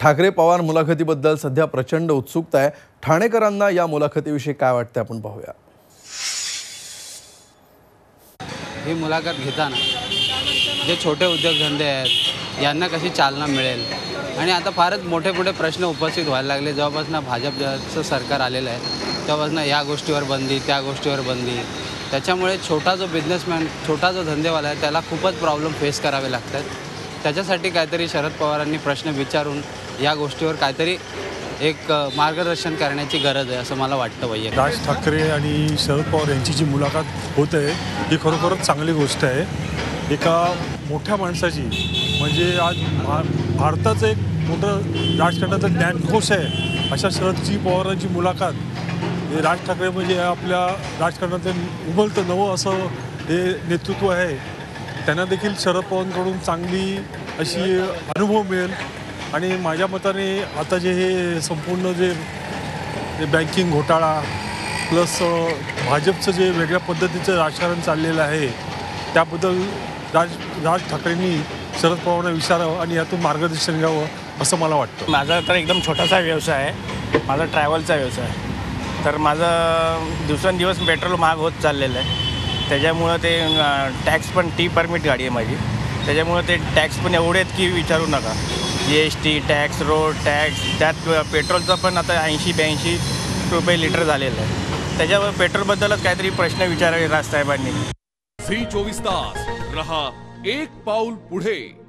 ठाकरे पवार मुलाखतीबद्दल सध्या प्रचंड उत्सुकता आहे. ठाणेकरांना या मुलाखतीविषयी काय वाटतं आपण पाहूया. ही मुलाखत घेताना जे छोटे उद्योगधंदे आहेत यांना कशी चालना मिळेल? आणि आता फारच मोठे मोठे प्रश्न उपस्थित व्हायला लागले. जेव्हापासून भाजपचं सरकार आलेलं आहे तेव्हापासून या गोष्टीवर बंदी त्या गोष्टीवर बंदी. त्याच्यामुळे छोटा जो बिझनेसमॅन छोटा जो धंदेवाला आहे त्याला खूपच प्रॉब्लेम फेस करावे लागतात. त्याच्यासाठी काहीतरी शरद पवारांनी प्रश्न विचारून या गोष्टीवर काहीतरी एक मार्गदर्शन करण्याची गरज आहे असं मला वाटतं वैयक्तिक. राज ठाकरे आणि शरद पवार यांची जी मुलाखत होत आहे ही खरोखरच चांगली गोष्ट आहे. एका मोठ्या माणसाची म्हणजे आज भारताचं एक मोठं राजकारणाचं ज्ञानकोश आहे अशा शरदजी पवारांची मुलाखत हे राज ठाकरे म्हणजे आपल्या राजकारणातलं उमलतं नवं असं हे नेतृत्व आहे. त्यांना देखील शरद पवारांकडून चांगली अशी अनुभव मिळेल. आणि माझ्या मताने आता जे हे संपूर्ण जे बँकिंग घोटाळा प्लस भाजपचं जे वेगळ्या पद्धतीचं राजकारण चाललेलं आहे त्याबद्दल राज राज ठाकरेंनी शरद पवारांना विचारावं आणि यातून मार्गदर्शन घ्यावं असं मला वाटतं. माझा तर एकदम छोटासा व्यवसाय आहे. माझा ट्रॅव्हलचा व्यवसाय तर माझं दिवसेंदिवस पेट्रोल महाग होत चाललेलं आहे. त्याच्यामुळं ते टॅक्स पण टी परमिट गाडी आहे माझी. त्याच्यामुळं ते टॅक्स पण एवढे आहेत की विचारू नका. G S T tax road tax त्यात पेट्रोलचं पण आता ऐंशी ब्याऐंशी रुपये लिटर झालेलं आहे. त्याच्यावर पेट्रोलबद्दलच काहीतरी प्रश्न विचारावे राजसाहेबांनी. झी चोवीस तास. रहा एक पाऊल पुढे.